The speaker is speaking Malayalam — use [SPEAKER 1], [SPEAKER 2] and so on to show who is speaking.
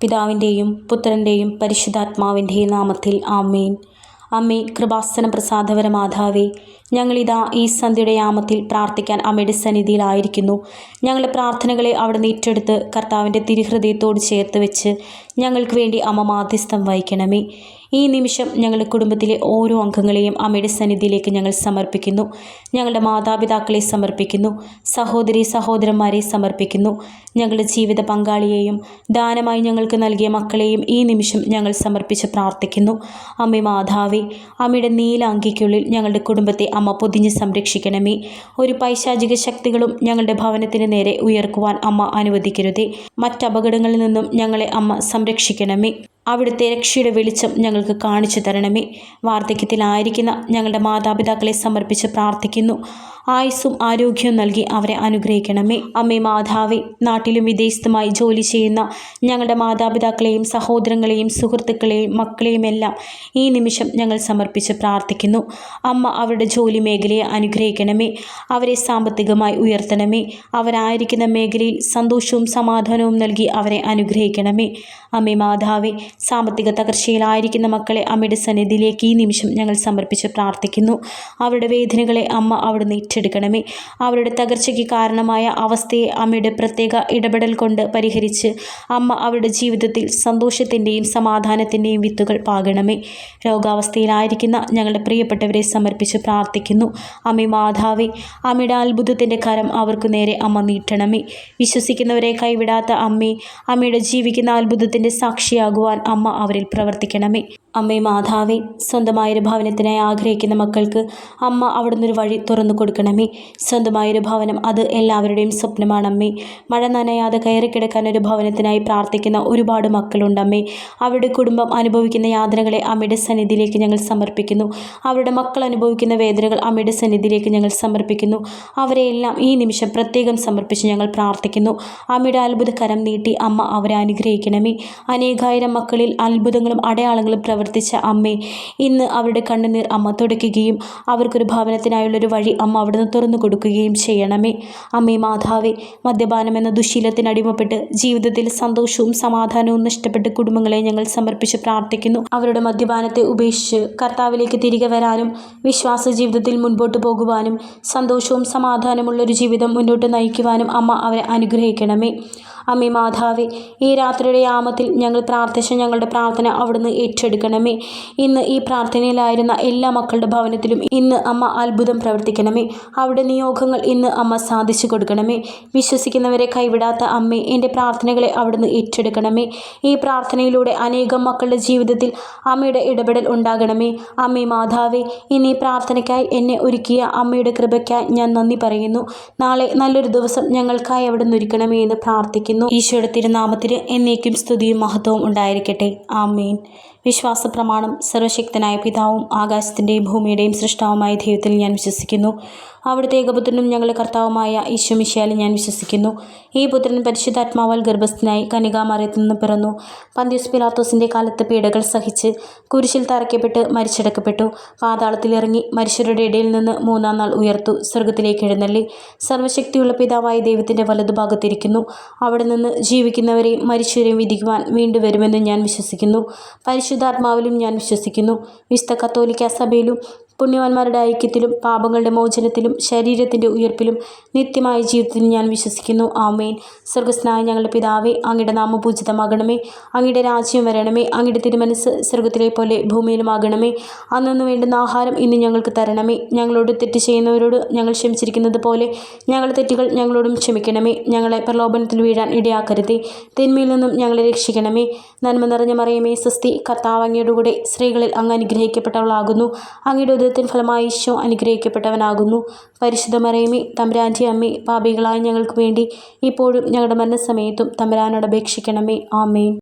[SPEAKER 1] പിതാവിന്റെയും പുത്രന്റെയും പരിശുദ്ധാത്മാവിന്റെയും നാമത്തിൽ ആമേൻ. അമ്മേ കൃപാസന പ്രസാദവര മാതാവേ ഞങ്ങളിതാ ഈ സന്ധ്യയുടെ യാമത്തിൽ പ്രാർത്ഥിക്കാൻ അമ്മയുടെ സന്നിധിയിലായിരിക്കുന്നു. ഞങ്ങളുടെ പ്രാർത്ഥനകളെ അവിടെ ഏറ്റെടുത്ത് കർത്താവിന്റെ തിരുഹൃദയത്തോട് ചേർത്ത് വെച്ച് ഞങ്ങൾക്ക് വേണ്ടി അമ്മ മാധ്യസ്ഥം വഹിക്കണമേ. ഈ നിമിഷം ഞങ്ങളുടെ കുടുംബത്തിലെ ഓരോ അംഗങ്ങളെയും അമ്മയുടെ സന്നിധിയിലേക്ക് ഞങ്ങൾ സമർപ്പിക്കുന്നു. ഞങ്ങളുടെ മാതാപിതാക്കളെ സമർപ്പിക്കുന്നു. സഹോദരി സഹോദരന്മാരെ സമർപ്പിക്കുന്നു. ഞങ്ങളുടെ ജീവിത പങ്കാളിയെയും ദാനമായി ഞങ്ങൾക്ക് നൽകിയ മക്കളെയും ഈ നിമിഷം ഞങ്ങൾ സമർപ്പിച്ച് പ്രാർത്ഥിക്കുന്നു. അമ്മ മാതാവേ അമ്മയുടെ നീല അങ്കിക്കുള്ളിൽ ഞങ്ങളുടെ കുടുംബത്തെ അമ്മ പൊതിഞ്ഞ് സംരക്ഷിക്കണമേ. ഒരു പൈശാചിക ശക്തികളും ഞങ്ങളുടെ ഭവനത്തിന് നേരെ ഉയർക്കുവാൻ അമ്മ അനുവദിക്കരുതേ. മറ്റപകടങ്ങളിൽ നിന്നും ഞങ്ങളെ അമ്മ സംരക്ഷിക്കണമേ അവിടുത്തെ രക്ഷയുടെ വെളിച്ചം ഞങ്ങൾക്ക് കാണിച്ചു തരണമേ. വാർദ്ധക്യത്തിലായിരിക്കുന്ന ഞങ്ങളുടെ മാതാപിതാക്കളെ സമർപ്പിച്ച് പ്രാർത്ഥിക്കുന്നു. ആയുസ്സും ആരോഗ്യവും നൽകി അവരെ അനുഗ്രഹിക്കണമേ. അമ്മേ മാതാവേ നാട്ടിലും വിദേശത്തുമായി ജോലി ചെയ്യുന്ന ഞങ്ങളുടെ മാതാപിതാക്കളെയും സഹോദരങ്ങളെയും സുഹൃത്തുക്കളെയും മക്കളെയും എല്ലാം ഈ നിമിഷം ഞങ്ങൾ സമർപ്പിച്ച് പ്രാർത്ഥിക്കുന്നു. അമ്മ അവരുടെ ജോലി മേഖലയെ അനുഗ്രഹിക്കണമേ. അവരെ സാമ്പത്തികമായി ഉയർത്തണമേ. അവരായിരിക്കുന്ന മേഖലയിൽ സന്തോഷവും സമാധാനവും നൽകി അവരെ അനുഗ്രഹിക്കണമേ. അമ്മേ മാതാവേ സാമ്പത്തിക തകർച്ചയിലായിരിക്കുന്ന മക്കളെ അമ്മയുടെ സന്നിധിയിലേക്ക് ഈ നിമിഷം ഞങ്ങൾ സമർപ്പിച്ച് പ്രാർത്ഥിക്കുന്നു. അവരുടെ വേദനകളെ അമ്മ അവിടുന്ന് ഏറ്റെടുക്കണമേ. അവരുടെ തകർച്ചയ്ക്ക് കാരണമായ അവസ്ഥയെ അമ്മയുടെ പ്രത്യേക ഇടപെടൽ കൊണ്ട് പരിഹരിച്ച് അമ്മ അവരുടെ ജീവിതത്തിൽ സന്തോഷത്തിന്റെയും സമാധാനത്തിന്റെയും വിത്തുകൾ പാകണമേ. രോഗാവസ്ഥയിലായിരിക്കുന്ന ഞങ്ങളുടെ പ്രിയപ്പെട്ടവരെ സമർപ്പിച്ച് പ്രാർത്ഥിക്കുന്നു. അമ്മ മാതാവേ അമ്മയുടെ അത്ഭുതത്തിന്റെ കരം അവർക്ക് നേരെ അമ്മ നീട്ടണമേ. വിശ്വസിക്കുന്നവരെ കൈവിടാത്ത അമ്മേ അമ്മയുടെ ജീവിക്കുന്ന അത്ഭുതത്തിന്റെ സാക്ഷിയാകുവാൻ അമ്മ അവരിൽ പ്രവർത്തിക്കണമേ. അമ്മേ മാതാവേ സ്വന്തമായൊരു ഭവനത്തിനായി ആഗ്രഹിക്കുന്ന മക്കൾക്ക് അമ്മ അവിടുന്ന് ഒരു വഴി തുറന്നു കൊടുക്കണമേ. സ്വന്തമായൊരു ഭവനം അത് എല്ലാവരുടെയും സ്വപ്നമാണ് അമ്മേ മഴ നനയാതെ കയറി കിടക്കാൻ ഒരു ഭവനത്തിനായി പ്രാർത്ഥിക്കുന്ന ഒരുപാട് മക്കളുണ്ടമ്മേ. അവരുടെ കുടുംബം അനുഭവിക്കുന്ന യാതനകളെ അമ്മയുടെ സന്നിധിയിലേക്ക് ഞങ്ങൾ സമർപ്പിക്കുന്നു. അവരുടെ മക്കൾ അനുഭവിക്കുന്ന വേദനകൾ അമ്മയുടെ സന്നിധിയിലേക്ക് ഞങ്ങൾ സമർപ്പിക്കുന്നു. അവരെയെല്ലാം ഈ നിമിഷം പ്രത്യേകം സമർപ്പിച്ച് ഞങ്ങൾ പ്രാർത്ഥിക്കുന്നു. അമ്മയുടെ അത്ഭുത കരം നീട്ടി അമ്മ അവരെ അനുഗ്രഹിക്കണമേ. അനേകായിരം മക്കളിൽ അത്ഭുതങ്ങളും അടയാളങ്ങളും പ്രവർത്തിച്ച അമ്മേ ഇന്ന് അവരുടെ കണ്ണുനീർ അമ്മ തുടയ്ക്കുകയും അവർക്കൊരു ഭവനത്തിനായുള്ളൊരു വഴി അമ്മ അവിടുന്ന് തുറന്നു കൊടുക്കുകയും ചെയ്യണമേ. അമ്മേ മാതാവേ മദ്യപാനം എന്ന ദുശീലത്തിനടിമപ്പെട്ട് ജീവിതത്തിൽ സന്തോഷവും സമാധാനവും നഷ്ടപ്പെട്ട് കുടുംബങ്ങളെ ഞങ്ങൾ സമർപ്പിച്ച് പ്രാർത്ഥിക്കുന്നു. അവരുടെ മദ്യപാനത്തെ ഉപേക്ഷിച്ച് കർത്താവിലേക്ക് തിരികെ വരാനും വിശ്വാസ ജീവിതത്തിൽ മുൻപോട്ട് പോകുവാനും സന്തോഷവും സമാധാനമുള്ളൊരു ജീവിതം മുന്നോട്ട് നയിക്കുവാനും അമ്മ അവരെ അനുഗ്രഹിക്കണമേ. അമ്മേ മാതാവേ ഈ രാത്രിയുടെ യാമത്തിൽ ഞങ്ങൾ പ്രാർത്ഥിച്ച ഞങ്ങളുടെ പ്രാർത്ഥന അവിടുന്ന് ഏറ്റെടുക്കണമേ. ഇന്ന് ഈ പ്രാർത്ഥനയിലായിരുന്ന എല്ലാ മക്കളുടെ ഭവനത്തിലും ഇന്ന് അമ്മ അത്ഭുതം പ്രവർത്തിക്കണമേ. അവിടെ നിയോഗങ്ങൾ ഇന്ന് അമ്മ സാധിച്ചു കൊടുക്കണമേ. വിശ്വസിക്കുന്നവരെ കൈവിടാത്ത അമ്മേ എന്റെ പ്രാർത്ഥനകളെ അവിടുന്ന് ഏറ്റെടുക്കണമേ. ഈ പ്രാർത്ഥനയിലൂടെ അനേകം മക്കളുടെ ജീവിതത്തിൽ അമ്മയുടെ ഇടപെടൽ ഉണ്ടാകണമേ. അമ്മേ മാതാവേ ഇന്ന് ഈ പ്രാർത്ഥനയ്ക്കായി എന്നെ ഒരുക്കിയ അമ്മയുടെ കൃപയ്ക്കായി ഞാൻ നന്ദി പറയുന്നു. നാളെ നല്ലൊരു ദിവസം ഞങ്ങൾക്കായി അവിടെ ഒരുക്കണമേ എന്ന് പ്രാർത്ഥിക്കുന്നു. ഈശോയുടെ തിരുനാമത്തിന് എന്നേക്കും സ്തുതിയും മഹത്വവും ഉണ്ടായിരിക്കട്ടെ. ആമേൻ. വിശ്വാസ പ്രമാണം സർവശക്തനായ പിതാവും ആകാശത്തിന്റെയും ഭൂമിയുടെയും സൃഷ്ടാവുമായ ദൈവത്തിൽ ഞാൻ വിശ്വസിക്കുന്നു. അവിടുത്തെ ഏകപുത്രനും ഞങ്ങളുടെ കർത്താവുമായ ഈശ്വമിശയാലും ഞാൻ വിശ്വസിക്കുന്നു. ഈ പുത്രൻ പരിശുദ്ധാത്മാവാൽ ഗർഭസ്ഥനായി കനികാമറയത്തിൽ നിന്ന് പിറന്നു. പന്തിയുസ് പിലാത്തോസിന്റെ കാലത്ത് പീഡകൾ സഹിച്ച് കുരിശിൽ തറയ്ക്കപ്പെട്ട് മരിച്ചടക്കപ്പെട്ടു. പാതാളത്തിലിറങ്ങി മനുഷ്യരുടെ ഇടയിൽ നിന്ന് മൂന്നാം നാൾ ഉയർത്തു സ്വർഗത്തിലേക്ക് എഴുന്നള്ളി. സർവശക്തിയുള്ള പിതാവായ ദൈവത്തിന്റെ വലതുഭാഗത്തിരിക്കുന്നു. അവിടെ നിന്ന് ജീവിക്കുന്നവരെയും മരിച്ചവരെയും വിധിക്കുവാൻ വീണ്ടും വരുമെന്ന് ഞാൻ വിശ്വസിക്കുന്നു. പരിശുദ്ധാത്മാവിലും ഞാൻ വിശ്വസിക്കുന്നു. വിശുദ്ധ കത്തോലിക്ക സഭയിലും പുണ്യവാന്മാരുടെ ഐക്യത്തിലും പാപങ്ങളുടെ മോചനത്തിലും ശരീരത്തിന്റെ ഉയർപ്പിലും നിത്യമായ ജീവിതത്തിലും ഞാൻ വിശ്വസിക്കുന്നു. ആമേൻ. സ്വർഗസ്നായ ഞങ്ങളുടെ പിതാവേ അങ്ങയുടെ നാമം പൂജിതമാകണമേ. അങ്ങയുടെ രാജ്യം വരണമേ. അങ്ങയുടെ തിരുമനസ് സ്വർഗത്തിലെ പോലെ ഭൂമിയിലുമാകണമേ. അന്നു വേണ്ടുന്ന ആഹാരം ഇന്ന് ഞങ്ങൾക്ക് തരണമേ. ഞങ്ങളോട് തെറ്റ് ചെയ്യുന്നവരോട് ഞങ്ങൾ ക്ഷമിച്ചിരിക്കുന്നത് പോലെ ഞങ്ങളുടെ തെറ്റുകൾ ഞങ്ങളോടും ക്ഷമിക്കണമേ. ഞങ്ങളെ പ്രലോഭനത്തിൽ വീഴാൻ ഇടയാക്കരുതേ. തിന്മയിൽ നിന്നും ഞങ്ങളെ രക്ഷിക്കണമേ. നന്മ നിറഞ്ഞ മറിയമേ സ്വസ്തി കർത്താവ് അങ്ങയുടെ കൂടെ സ്ത്രീകളിൽ അങ്ങ് അനുഗ്രഹിക്കപ്പെട്ടവളാകുന്നു. അങ്ങയുടെ ഉദയത്തിൻ ഫലമായി ഈശോ അനുഗ്രഹിക്കപ്പെട്ടവനാകുന്നു. പരിശുദ്ധ മറിയമേ തമ്പുരാന്റെ അമ്മി പാപികളായ ഞങ്ങൾക്ക് വേണ്ടി ഇപ്പോഴും ഞങ്ങളുടെ മരണസമയത്തും തമ്പുരാനോട് അപേക്ഷിക്കണമേ. ആമേൻ.